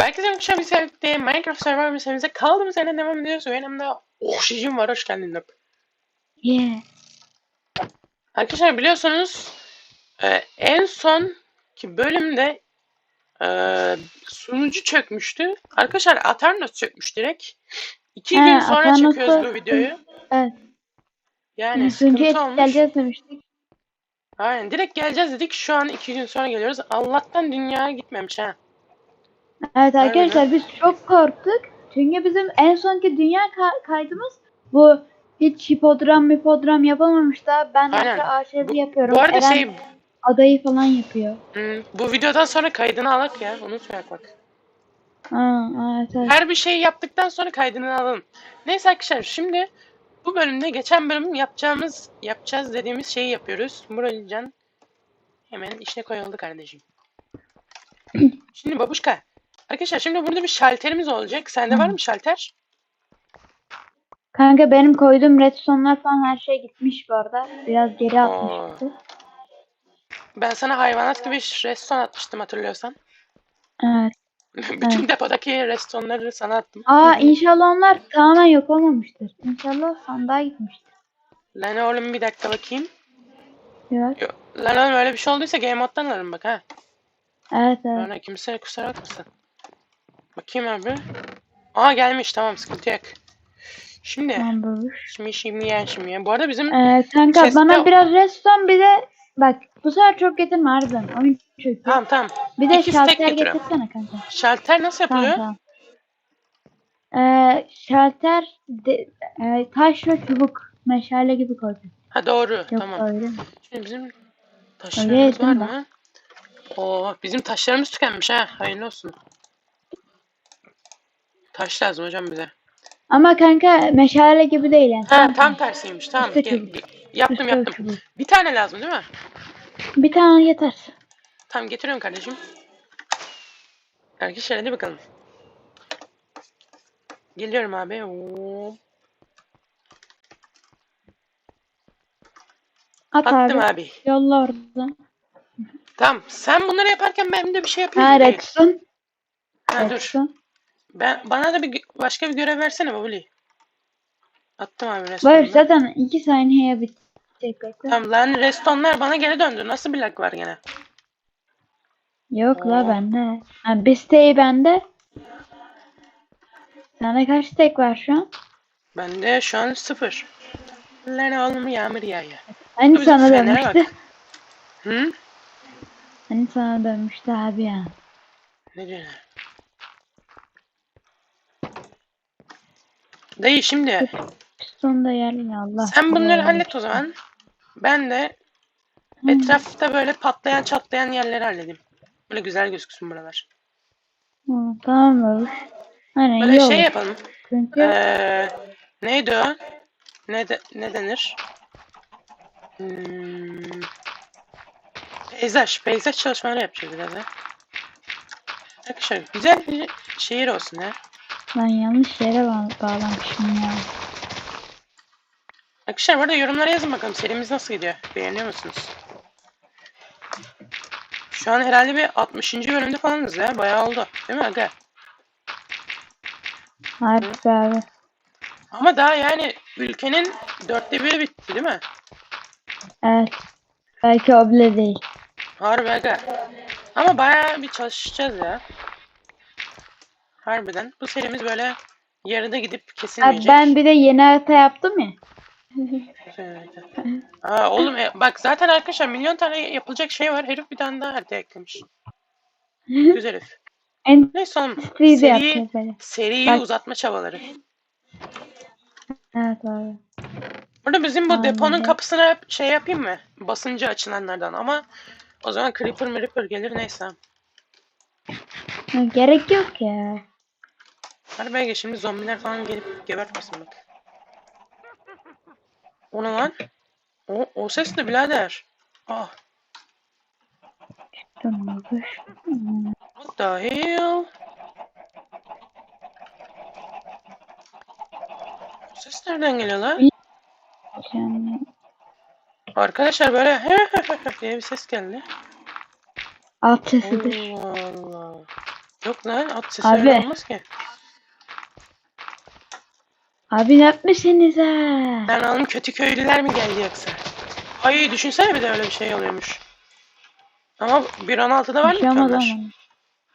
Herkese akşam bir sevdi. Minecraft Survivor serimize kaldığımız yerden devam ediyoruz. Benim de oksijen var. Hoş geldin Nöp. Yeah. Arkadaşlar biliyorsunuz e, en son ki bölümde e, sunucu çökmüştü. Arkadaşlar Aternos çökmüş direkt. İki He, gün sonra Aternos'ta- çekiyoruz bu videoyu. Evet. Yani Sunucuya olmuş. geleceğiz demiştik. Aynen direkt geleceğiz dedik. Şu an iki gün sonra geliyoruz. Allah'tan dünyaya gitmemiş ha. Evet arkadaşlar biz çok korktuk. Çünkü bizim en sonki dünya ka- kaydımız bu hiç hipodram hipodram yapamamış da ben Aynen. ağaçları Bu- yapıyorum. Bu arada Eren şey adayı falan yapıyor. hmm, bu videodan sonra kaydını alak ya. Unutmayak bak. Ha, evet, evet. Her bir şey yaptıktan sonra kaydını alalım. Neyse arkadaşlar şimdi bu bölümde geçen bölüm yapacağımız yapacağız dediğimiz şeyi yapıyoruz. Muralican hemen işine koyuldu kardeşim. şimdi babuşka. Arkadaşlar şimdi burada bir şalterimiz olacak. Sende var mı şalter? Kanka benim koyduğum redstone'lar falan her şey gitmiş bu arada. Biraz geri atmıştı. Ben sana hayvanat gibi reston atmıştım hatırlıyorsan. Evet. Bütün Evet. depodaki restonları sana attım. Aa inşallah onlar tamamen yok olmamıştır. İnşallah sandığa gitmiştir. Lan oğlum bir dakika bakayım. Biraz. Yok. Lan oğlum öyle bir şey olduysa game moddan alırım bak ha. Evet evet. Sonra kimse kusura bakmasın. Bakayım abi. Aa gelmiş tamam sıkıntı yok. Şimdi Tamam şimdi şimdi ya şimdi ya. Bu arada bizim Ee, kanka Chest'te bana biraz redstone bir de bak bu sefer çok getirme harbiden. Oyun çöktü. tamam tamam. Bir de iki şalter getirsene kanka. Şalter nasıl yapılıyor? Ee, şalter de, e, taş ve çubuk meşale gibi koydum. Ha doğru Yok tamam. öyle? Şimdi bizim Öyle taşlarımız var yedim mı? Oo bizim taşlarımız tükenmiş ha. Hayırlı olsun. Taş lazım hocam bize. Ama kanka meşale gibi değil yani. Ha Tam tersiymiş. Tamam. Üste Gel- çubuk. yaptım yaptım. çubuk. Bir tane lazım değil mi? Bir tane yeter. Tamam getiriyorum kardeşim. Arkadaşlar hadi bakalım. Geliyorum abi. Oo. At Attım abi. Yolla oradan. Tamam. Sen bunları yaparken ben de bir şey yapayım. Ha redstone. Ha dur. redstone. Ben bana da bir başka bir görev versene babuli. Attım abi Var restonları. zaten iki saniyeye bitecek. Tamam lan restonlar bana geri döndü. Nasıl bir lag var gene? Yok la Oo. bende. Ha, bir steği bende. Sende kaç steak var şu an? Bende şu an sıfır. Lan oğlum yağmur yağıyor. Hani Bizim sana bak. dönmüştü. Hı? Hani sana dönmüştü abi ya. Ne diyorsun? Dayı şimdi Sonunda yerli Allah. sen bunları hallet o zaman. Ben de Hı. etrafta böyle patlayan çatlayan yerleri halledeyim. Böyle güzel gözüksün buralar. Hı, tamam babuş. Aynen Böyle iyi şey olur. yapalım. Çünkü Ee, neydi o? Ne, de, ne denir? Hmm, peyzaj. Peyzaj çalışmaları yapacağız biraz ya. Arkadaşlar güzel bir şehir olsun ya. Ben yanlış yere bağ bağlamışım ya. Arkadaşlar bu arada yorumlara yazın bakalım serimiz nasıl gidiyor? Beğeniyor musunuz? Şu an herhalde bir 60. bölümde falanız ya. Bayağı oldu. Değil mi aga? Harbi abi. Ama daha yani ülkenin dörtte biri bitti değil mi? Evet. Belki o bile değil. Harbi aga. Ama bayağı bir çalışacağız ya. Harbiden. Bu serimiz böyle yarıda gidip Abi kesilmeyecek. ben bir de yeni harita yaptım ya. Evet. Aa, oğlum e, bak zaten arkadaşlar milyon tane yapılacak şey var. Herif bir tane daha harita eklemiş. Güzel herif. En Neyse oğlum. Seri, böyle. seriyi Bak. uzatma çabaları. Evet abi. Burada bizim bu Aynen. deponun kapısına hep şey yapayım mı? Basıncı açılanlardan ama o zaman creeper mripper gelir neyse. Gerek yok ya. Hadi belki şimdi zombiler falan gelip gebertmesin bak. O ne lan? O, o ses ne birader? Ah, what the hell? O ses nereden geliyor lan? Arkadaşlar böyle diye bir ses geldi. alt sesidir. Allah Allah. Yok lan at sesi Abi. olmaz ki. Abi ne yapmışsınız ha? Ben oğlum kötü köylüler mi geldi yoksa? Ay düşünsene bir de öyle bir şey oluyormuş. Ama 1.16'da var mı ama.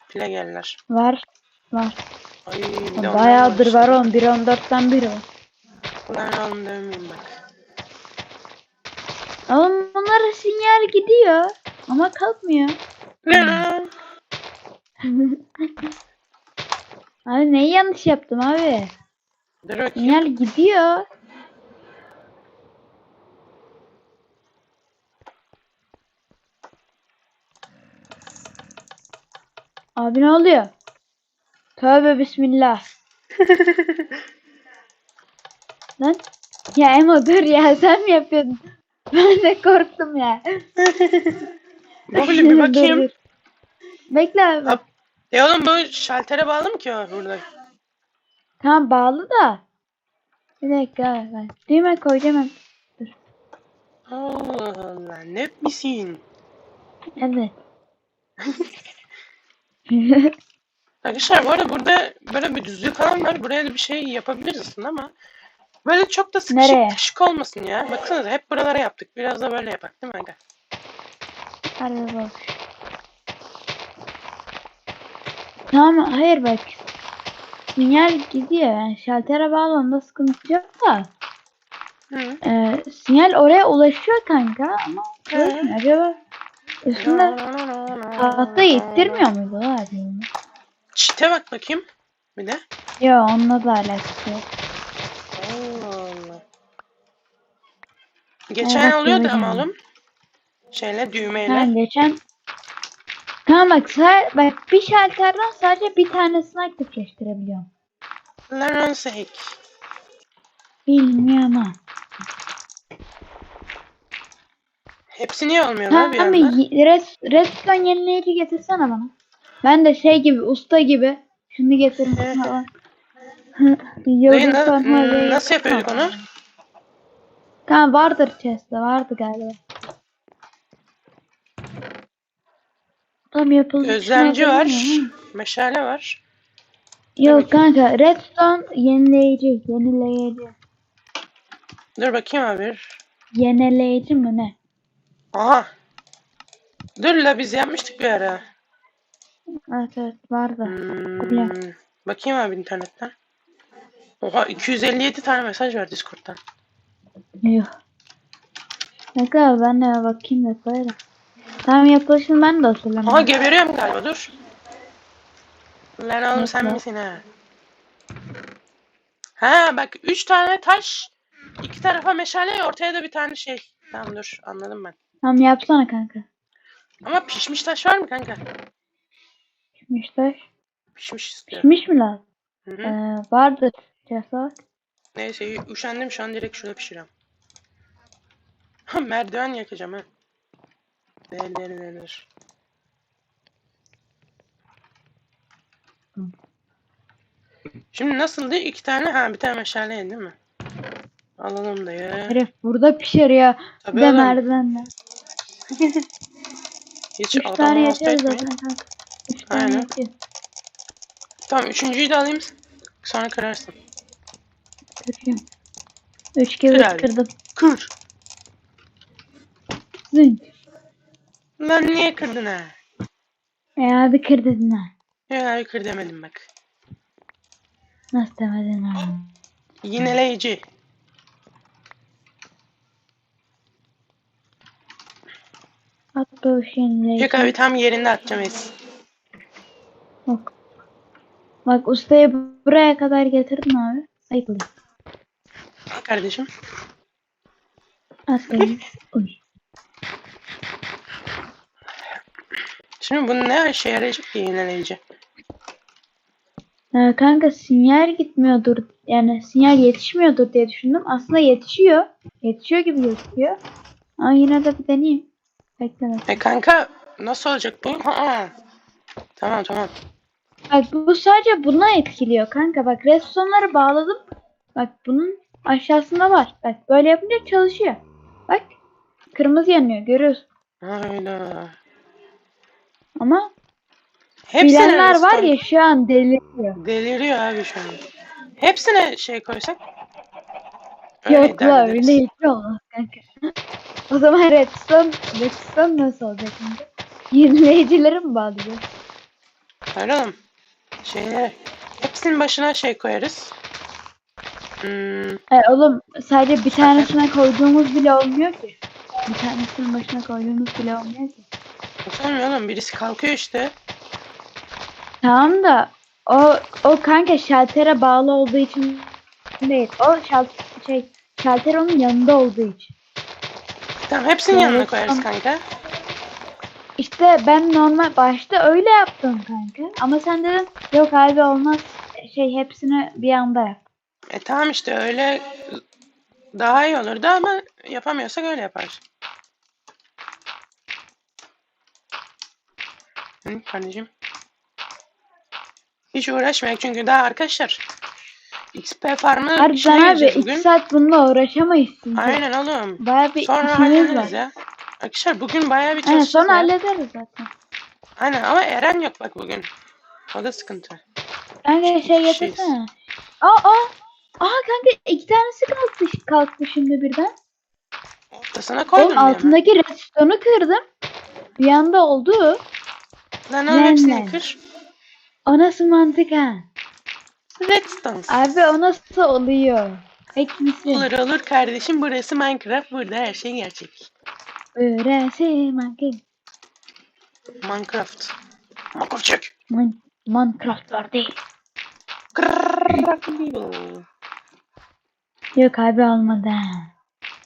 File geldiler. Var. Var. Ay bir de Bayağıdır var oğlum. 1.14'ten biri var. Lan oğlum dövmeyeyim bak. Oğlum bunlara sinyal gidiyor. Ama kalkmıyor. Ne lan? Abi neyi yanlış yaptım abi? Dur bakayım. Gidiyor. Abi ne oluyor? Tövbe bismillah. Lan. Ya Emo dur ya sen mi yapıyordun? Ben de korktum ya. Mobilim bir bakayım. Bekle abi. E oğlum bu şaltere bağlı mı ki o burada? Tamam bağlı da. Bir dakika ben. Düğme koyacağım. hem. Allah Allah ne misin? Evet. Arkadaşlar bu arada burada böyle bir düzlük falan var. Buraya da bir şey yapabiliriz ama böyle çok da sıkışık Nereye? sıkışık olmasın ya. Baksanıza hep buralara yaptık. Biraz da böyle yapak değil mi aga? Hadi bak. Tamam hayır bak. Sinyal gidiyor yani şaltere bağlı onda sıkıntı yok da. Hı. Ee, sinyal oraya ulaşıyor kanka ama Hı. acaba üstünde tahta ittirmiyor muydu o abi? Çite bak bakayım. Bir de. Yok onunla da alakası yok. Allah Allah. Geçen Evet, oluyordu ama oğlum. Şeyle düğmeyle. Ben geçen Tamam bak, bak bir şalterden sadece bir tanesini aktifleştirebiliyorum. Lan sake. Bilmiyorum ha. Hepsi niye olmuyor lan bir Tamam anda? red, redstone yenileyici getirsene bana. Ben de şey gibi usta gibi şunu getirin Evet. Dayı na- n- nasıl yapıyorduk onu? Tamam vardır chest'te vardı galiba. Tam yapılmış. Gözlemci var. Meşale var. Yok kanka redstone yenileyici yenileyici. Dur bakayım abi. Yenileyici mi ne? Aha. Dur la biz yapmıştık bir ara. Evet evet vardı. Hmm, bakayım abi internetten. Oha 257 tane mesaj var Discord'dan. Yok. Ne kadar ben de bakayım da koyarım. Tam yapılışını ben de hatırlamıyorum. Aha geberiyorum galiba dur. Lan oğlum sen misin ha? Ha bak 3 tane taş. iki tarafa meşale ortaya da bir tane şey. Tamam dur anladım ben. Tamam yapsana kanka. Ama pişmiş taş var mı kanka? Pişmiş taş. Pişmiş istiyorum. Pişmiş mi lan? Hı hı. Ee, vardır. Cesa. Neyse üşendim şu an direkt pişiriyorum. Ha merdiven yakacağım ha. Der der der. Hı. Şimdi nasıldı? İki tane ha bir tane meşale değil mi? Alalım da ya. Herif burada pişiriyor. Tabii Bir de merdivenle. Hiç Üç tane yeter zaten. Üç tane Aynen. yetiyor. Tamam üçüncüyü de alayım. Sonra kırarsın. Kırıyorum. Üç kere kırdım. Kır. Zınk. Lan niye kırdın ha? E abi kır dedin ha. Ya kır demedim bak. Nasıl demedin ha? Yineleyici. At bu şeyini. Çek abi tam yerinde atacağım es. Bak. Bak ustayı buraya kadar getirdin abi. Ayıp oluyor. Al kardeşim. At beni. Şimdi bu ne işe yarayacak ki yineleyici? Ee, kanka sinyal gitmiyordur. Yani sinyal yetişmiyordur diye düşündüm. Aslında yetişiyor. Yetişiyor gibi gözüküyor. Ama yine de bir deneyeyim. Bekle bekle. E kanka nasıl olacak bu? Ha. Tamam tamam. Bak bu sadece buna etkiliyor kanka. Bak redstone'ları bağladım. Bak bunun aşağısında var. Bak böyle yapınca çalışıyor. Bak. Kırmızı yanıyor görüyorsun. Hayda. Ama Hepsine Bilenler var ya şu an deliriyor. Deliriyor abi şu an. Hepsine şey koysak. Yok la öyle hiç olmaz kanka. o zaman redstone, redstone nasıl olacak şimdi? Yenileyicileri mi bağlayacağız? Öyle oğlum. Şeyleri. Hepsinin başına şey koyarız. Hmm, E, oğlum sadece bir tanesine koyduğumuz bile olmuyor ki. Bir tanesinin başına koyduğumuz bile olmuyor ki. Olmuyor? Birisi kalkıyor işte. Tamam da o o kanka şaltere bağlı olduğu için değil. O şalt şey şalter onun yanında olduğu için. Tamam hepsinin Evet, yanına koyarız tamam. kanka. İşte ben normal başta öyle yaptım kanka. Ama sen dedin yok abi olmaz. Şey hepsini bir anda yap. E tamam işte öyle daha iyi olurdu ama yapamıyorsak öyle yaparız. Hı, kardeşim. Hiç uğraşmayak çünkü daha arkadaşlar XP farmı abi gireceğiz iki bugün. saat bununla uğraşamayız. Aynen oğlum. Baya bir Sonra hallederiz var. ya. Arkadaşlar bugün bayağı bir çalışacağız sonra ya. hallederiz zaten. Aynen ama Eren yok bak bugün. O da sıkıntı. Kanka şey getirsene. Aa aa. Aa kanka iki tanesi kalktı, kalktı şimdi birden. Ortasına koydum Oğlum altındaki redstone'u kırdım. Bir anda oldu. Lan oğlum hepsini kır. O nasıl mantık ha? Redstone. Abi o nasıl oluyor? Hack misin? Olur olur kardeşim burası Minecraft burada her şey gerçek. Öğrensin mantık. Minecraft. Minecraft çek. Man Minecraft var değil. Yok abi olmadı.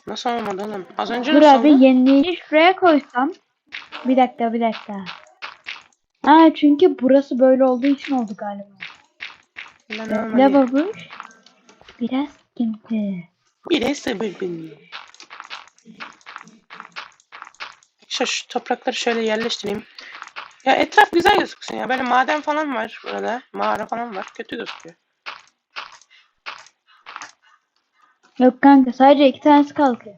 Nasıl olmadı oğlum? Az önce Dur nasıl abi oldu? yenileyici şuraya koysam. Bir dakika bir dakika. Ha çünkü burası böyle olduğu için oldu galiba. Babuş. Biraz sıkıntı. Bir de sabır beni. Şu, şu toprakları şöyle yerleştireyim. Ya etraf güzel gözüksün ya. Böyle maden falan var burada. Mağara falan var. Kötü gözüküyor. Yok kanka sadece iki tanesi kalkıyor.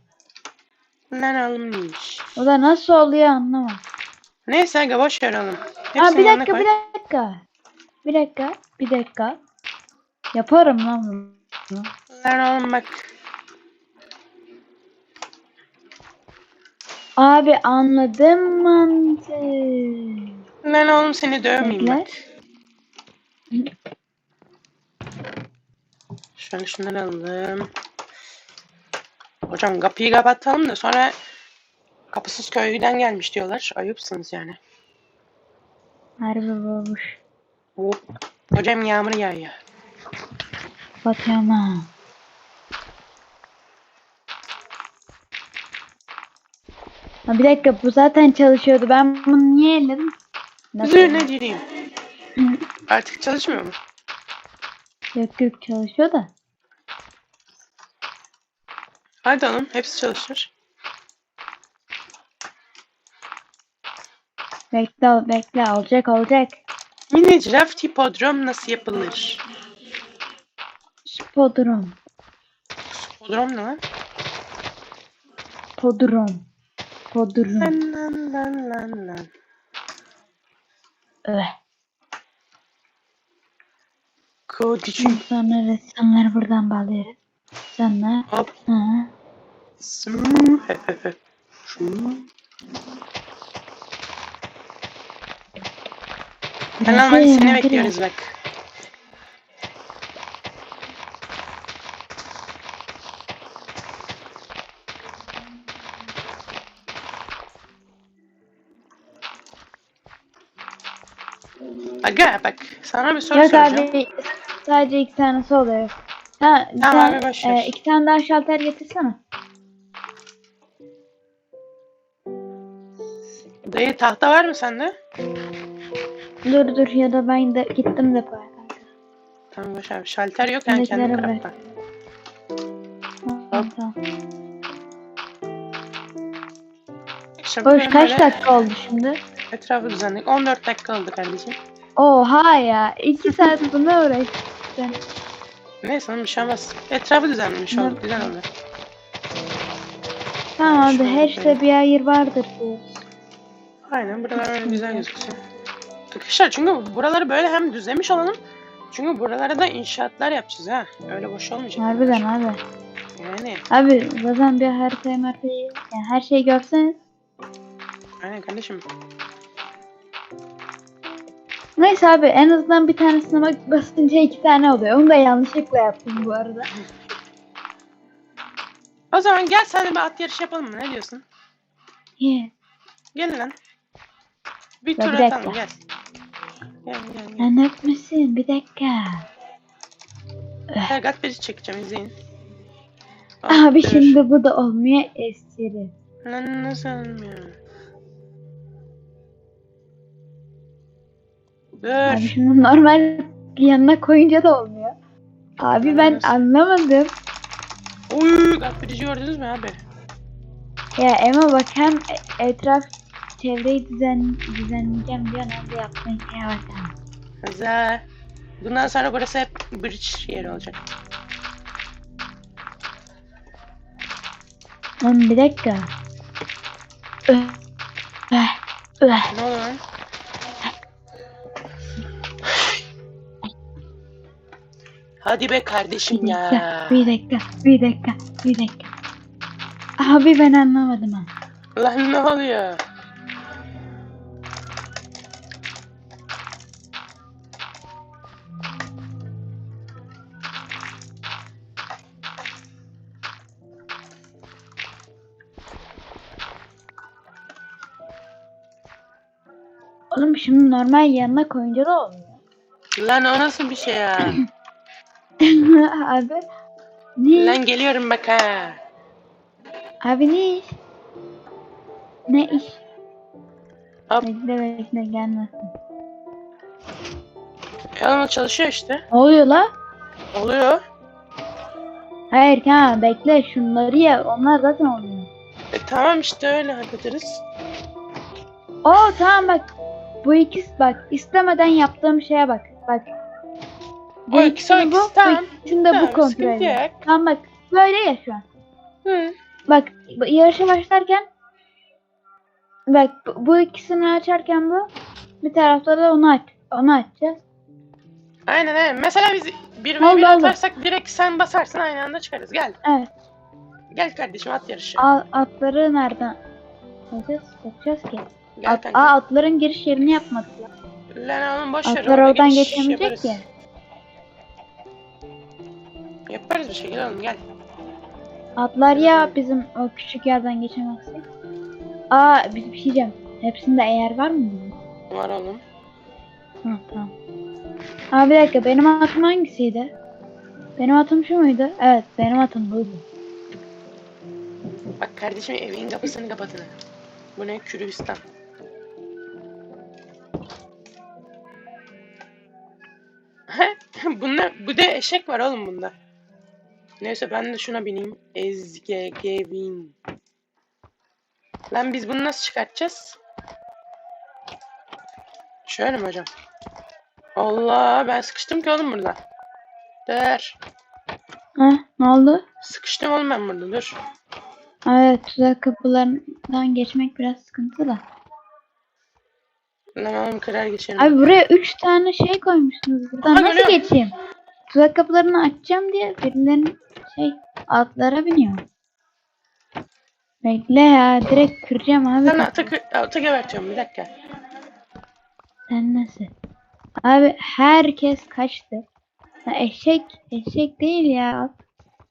Lan neymiş? O da nasıl oluyor anlamadım. Neyse aga boş ver oğlum. Bir yanına dakika koy. bir dakika. Bir dakika bir dakika. Yaparım lan bunu. Lan oğlum bak. Abi anladım mantığı. Lan oğlum seni dövmeyeyim bak. Şöyle şunları alalım. Hocam kapıyı kapatalım da sonra kapısız köyden gelmiş diyorlar. Ayıpsınız yani. Harbi olmuş. Hop. Hocam yağmur yağıyor. Batıyorum ha. Ha bir dakika bu zaten çalışıyordu. Ben bunu niye elledim? Nasıl? Üzerine gireyim. Artık çalışmıyor mu? Yok yok çalışıyor da. Hadi oğlum hepsi çalışır. Bekle bekle olacak olacak. Mini giraf hipodrom nasıl yapılır? Spodrum. Hipodrom ne lan? Podrum. Podrum. Lan lan lan lan lan. Öh. Kodicim. Sonra ressamları buradan bağlıyoruz. Sonra. Hop. He. Şu. Lan hadi seni bekliyoruz bak. Aga bak sana bir soru Yok soracağım. abi sadece iki tanesi oluyor. Ha, bir Tamam tane- abi, boş ver. e, iki tane daha şalter getirsene. Dayı tahta var mı sende? Dur dur ya da ben de gittim depoya kanka. Tamam boş ver. Şalter yok yani kendi bırak. craftla. Tamam, tamam. Böyle kaç dakika oldu şimdi? Etrafı düzenledik. 14 dakika oldu kardeşim. Oha ya. iki saat buna uğraştın. Neyse oğlum bir şey olmaz. Etrafı düzenlemiş olduk. Güzel oldu. Tamam abi her işte bir hayır vardır diyor. Aynen buralar öyle güzel gözüksün. Arkadaşlar çünkü buraları böyle hem düzlemiş olalım. Çünkü buralara da inşaatlar yapacağız ha. Öyle boş olmayacak. Harbiden abi. Yani Abi zaten bir haritayı haritayı yani her şeyi görseniz. aynen kardeşim. Neyse abi en azından bir tanesine bak basınca iki tane oluyor. Onu da yanlışlıkla yaptım bu arada. O zaman gel sen bir at yarışı yapalım mı? Ne diyorsun? Yeah. Gel lan. Bir Ya tur atalım gel. Lan öpmesin bir dakika. Gel Gatberi çekeceğim izleyin. Abi dur. şimdi bu da olmuyor espri. Lan nasıl olmuyor? Abi Dur. şimdi normal yanına koyunca da olmuyor. Abi ben anlamadım. Uy Gatberici gördünüz mü abi? Ya Emma bak hem e- etraf çevreyi düzen düzenleyeceğim diyor hem de yaptığın bak. ha. Güzel. Bundan sonra burası hep bridge yeri olacak. Lan bir dakika. Öh. Öh. Öh. Ne? Hadi be Bir kardeşim dakika, ya. bir dakika, bir dakika, bir dakika. Abi ben anlamadım ha. Lan ne oluyor? Şimdi normal yanına koyunca da olmuyor. Lan o nasıl bir şey ya? abi ne? Lan geliyorum bak ha. Abi ne iş? Ne iş? Hop. Bekle bekle gelmesin. Ya o çalışıyor işte. Ne oluyor la? Oluyor. Hayır ha bekle şunları ya onlar zaten oluyor. E tamam işte öyle hallederiz. Oo tamam bak. Bu ikisi bak istemeden yaptığım şeye bak. Bak. Bu o ikisini bu, bu ikisini de bu kontrol ediyor. Tamam bak böyle ya şu an. Hı. Bak yarışa başlarken bak bu, ikisini açarken bu bir tarafta da onu aç. Onu açacağız. Aynen aynen. Mesela biz bir ve bir atarsak direkt sen basarsın aynı anda çıkarız. Gel. Evet. Gel kardeşim at yarışı. A- atları nereden alacağız? Yapacağız ki. At, aa, atların giriş yerini yapmadılar. Lan oğlum boş ver. Atlar orada oradan geçemeyecek ki. Yaparız bir şekilde oğlum gel. Atlar ya bizim o küçük yerden geçemezsek. Aa bir bir şey diyeceğim. Hepsinde eğer var mı? Var oğlum. Hı, tamam. Aa bir dakika benim atım hangisiydi? Benim atım şu muydu? Evet benim atım buydu. Bak kardeşim evin kapısını kapatın. Bu ne Kürdistan. bunda, bu da eşek var oğlum bunda. Neyse ben de şuna bineyim. Ezge Gevin. Lan biz bunu nasıl çıkartacağız? Şöyle mi hocam? Allah ben sıkıştım ki oğlum burada. Dur. Ha ne oldu? Sıkıştım oğlum ben burada dur. Evet tuzak kapılarından geçmek biraz sıkıntı da. Oğlum kırar geçerim. Abi buraya 3 tane şey koymuşsunuz. Buradan Aha, nasıl görüyorum. geçeyim? Tuzak kapılarını açacağım diye birilerinin şey atlara biniyor. Bekle ya direkt kıracağım abi. Sen atı gebertiyorum bir dakika. Sen nasıl? Abi herkes kaçtı. Ya eşek, eşek değil ya at.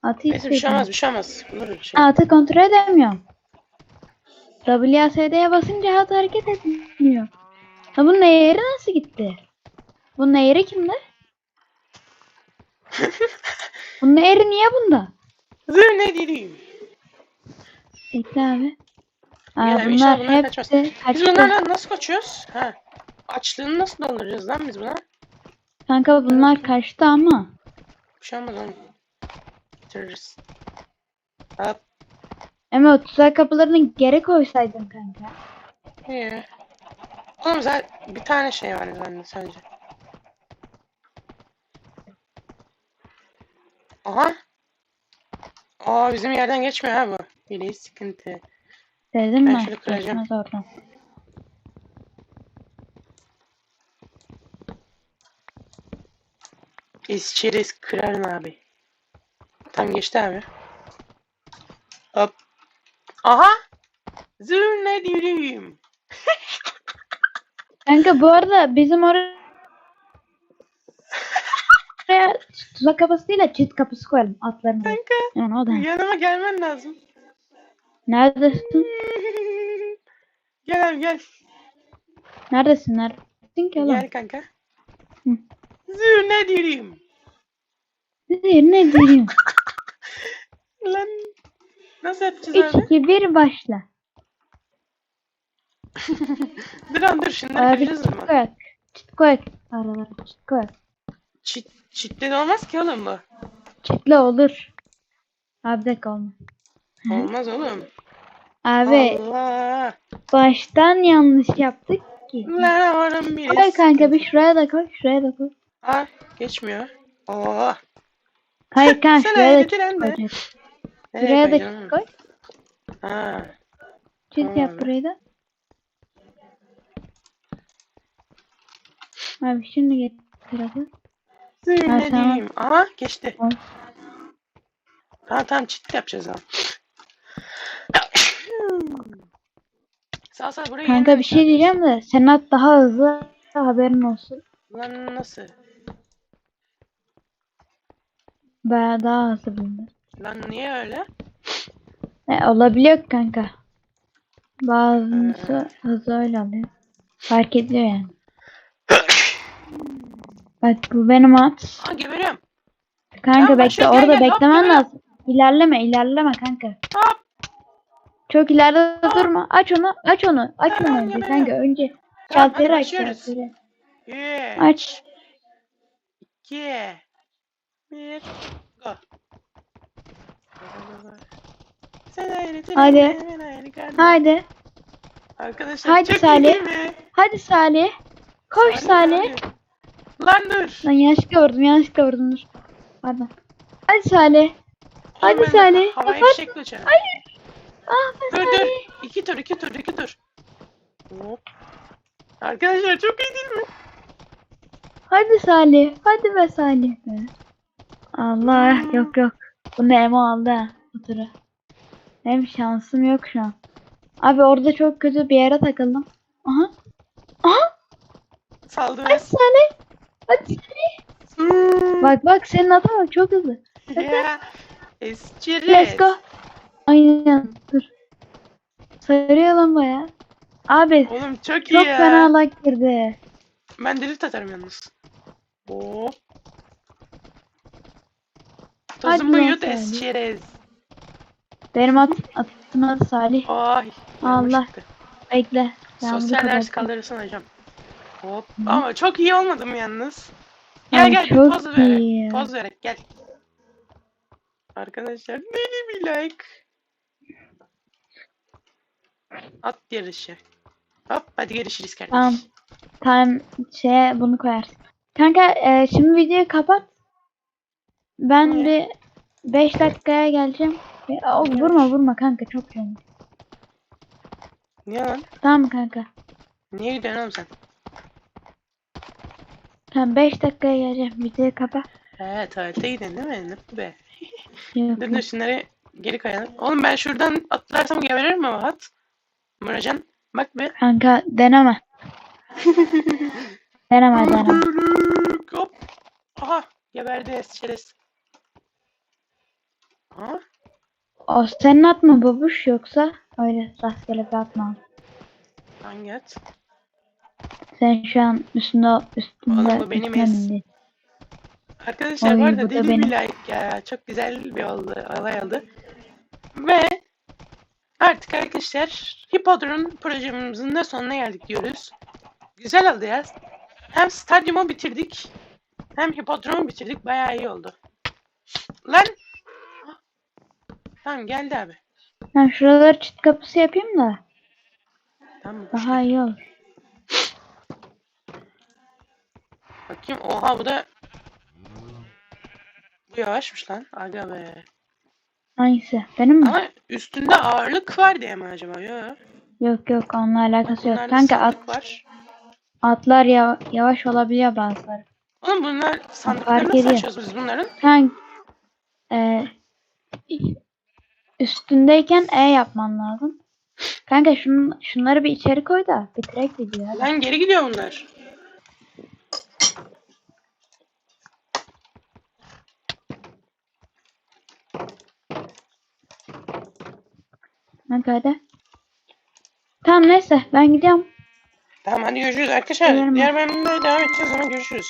Atı Neyse bir şey olmaz bir şey olmaz. Olur bir şey. Atı kontrol edemiyorum. WASD'ye basınca at hareket etmiyor. Ha bunun eğri nasıl gitti? Bunun eğri kimde? bunun eğri niye bunda? Dur ne diyeyim. Bekle abi. Aa, Yani bunlar kaçmaz. hepsi Biz bunlarla nasıl kaçıyoruz? Ha. Açlığını nasıl dolduracağız lan biz buna? Kanka bunlar kaçtı ama. Bir şey olmaz oğlum. Bitiririz. Hop. Ama o tuzak kapılarını geri koysaydın kanka. İyi. Oğlum zaten bir tane şey var bende sence. Aha. Aa bizim yerden geçmiyor ha bu. Bileği sıkıntı. Dedim ben. Ben şunu kıracağım. Geçmez oradan. İçeriz kırarım abi. Tam geçti abi. Hop. Aha. Zürne diyeyim. Kanka bu arada bizim oraya tuzak kapısı değil de çit kapısı koyalım atların. oraya. Kanka Yani o da. yanıma gelmen lazım. Neredesin? Gel abi gel. Neredesin? Neredesin ki oğlum? Gel kanka. Hı. Zırne diyorum. Ne, ne diyeyim? Lan. Nasıl yapacağız 3 abi? 2 1 başla. Dur dur şunları Abi kıracağız çit mı? koyak. Çit koyak. Aralara çit koyak. Çit, çitle de olmaz ki oğlum bu. Çitle olur. Abi bir dakika olmaz. Oğlum. Abi Allah. baştan yanlış yaptık ki. Lan oğlum bir. Koy kanka bir şuraya da koy. Şuraya da koy. Aa geçmiyor. Oo. Hayır kanka Sen şuraya da öyle çit diren de. koyacağız. Nereye Şuraya da koyacağım? çit koy. Ha. Çit Tamam yap abi. burayı da. Abi şimdi abi. Zırne Ha, tamam. diyeyim. Aha geçti. Tamam. Tamam tamam çit yapacağız ama. sağ sağ buraya Kanka bir şey diyeceğim de Senat daha hızlı haberin olsun. Lan nasıl? Baya daha hızlı bulundu. Lan niye öyle? E, olabiliyor kanka. Bazısı hızlı öyle alıyor. Fark ediyor yani. Bak bu benim at. Aa geberiyorum. Kanka Tamam, bekle orada gel, hop, beklemen gel. lazım. İlerleme ilerleme kanka. Hop. Çok ileride durma. Aç onu aç onu. Aç Tamam, onu önce kanka önce. Hadi Şalteri aç şalteri. Aç. iki, bir, go. Sen ayrı, sen Hadi. ayrı. Haydi. Arkadaşlar Hadi Salih. Hadi Salih. Koş Salih. Salih. Lan dur. Lan yanlışlıkla vurdum yanlışlıkla vurdum dur. Pardon. Hadi Salih. Hadi Ben Salih. Havaya fişekle uçarım. Hayır. Ah be Dur dur. Salih. İki tur, iki tur, iki tur. Hop. Arkadaşlar çok iyi değil mi? Hadi Salih. Hadi be Salih be. Allah yok yok. Bunu Emo aldı ha. Bu turu. Benim şansım yok şu an. Abi orada çok kötü bir yere takıldım. Aha. Aha. Saldı Hadi Salih. Hadi Salih. Bak bak senin ata bak çok hızlı. Ya. Esçiriz. Let's go. Aynen dur. Sarıyor lan baya. Abi Oğlum çok, çok iyi ya. fena lag girdi. Ben drift atarım yalnız. Hop. Hadi Tozumu lan yut Salih. esçiriz. Benim at, adı Salih. Ay. Allah. çıktı. Bekle. Ben Sosyal ders kaldırırsın hocam. Hop. Ama çok iyi olmadım yalnız. Gel Abi gel çok poz iyi ya. Poz vererek gel. Arkadaşlar neydi bir like. At yarışı. Hop hadi görüşürüz kardeşim. Tamam. Tamam şeye bunu koyarsın. Kanka e, şimdi videoyu kapat. Ben bir 5 dakikaya geleceğim. E, o, vurma vurma kanka çok canım. Niye lan? Tamam mı kanka? Niye gidiyorsun oğlum sen? Tamam 5 dakikaya geleceğim. Videoyu kapat. He tuvalete gidin değil mi? Ne bu be? Yok, Dur dur şunları geri koyalım. Oğlum ben şuradan atlarsam geberirim mi Vahat? Muratcan bak bir. Kanka deneme. deneme deneme. Hop. Aha geberdi şerez. Ha? O senin at mı babuş yoksa öyle rastgele bir atma. Hangi at? Sen şu an üstünde üstünde Oğlum bu benim es. Arkadaşlar Oy, bu da deli benim. bir like ya. Çok güzel bir oldu, olay oldu. Ve artık arkadaşlar Hippodrome projemizin de sonuna geldik diyoruz. Güzel oldu ya. Hem stadyumu bitirdik. Hem Hippodrome'u bitirdik. Bayağı iyi oldu. Lan! Tamam geldi abi. Ben şuraları çit kapısı yapayım da Tamam. daha iyi olur. Bakayım. Oha bu da bu yavaşmış lan. Aga be. Hangisi? Benim mi? Ama üstünde ağırlık var diye mi acaba? Yok. Yok yok onunla alakası yok. Kanka at, var. atlar ya, yavaş olabiliyor bazıları. Oğlum bunlar sandıkları nasıl açıyoruz biz bunların? Kanka e, üstündeyken E yapman lazım. Kanka şun, şunları bir içeri koy da bitirek gidiyor. Lan geri gidiyor bunlar. Ankara'da. Tamam neyse ben gidiyorum. Tamam hadi görüşürüz arkadaşlar. Diğer bölümde devam edeceğiz. Zaman görüşürüz.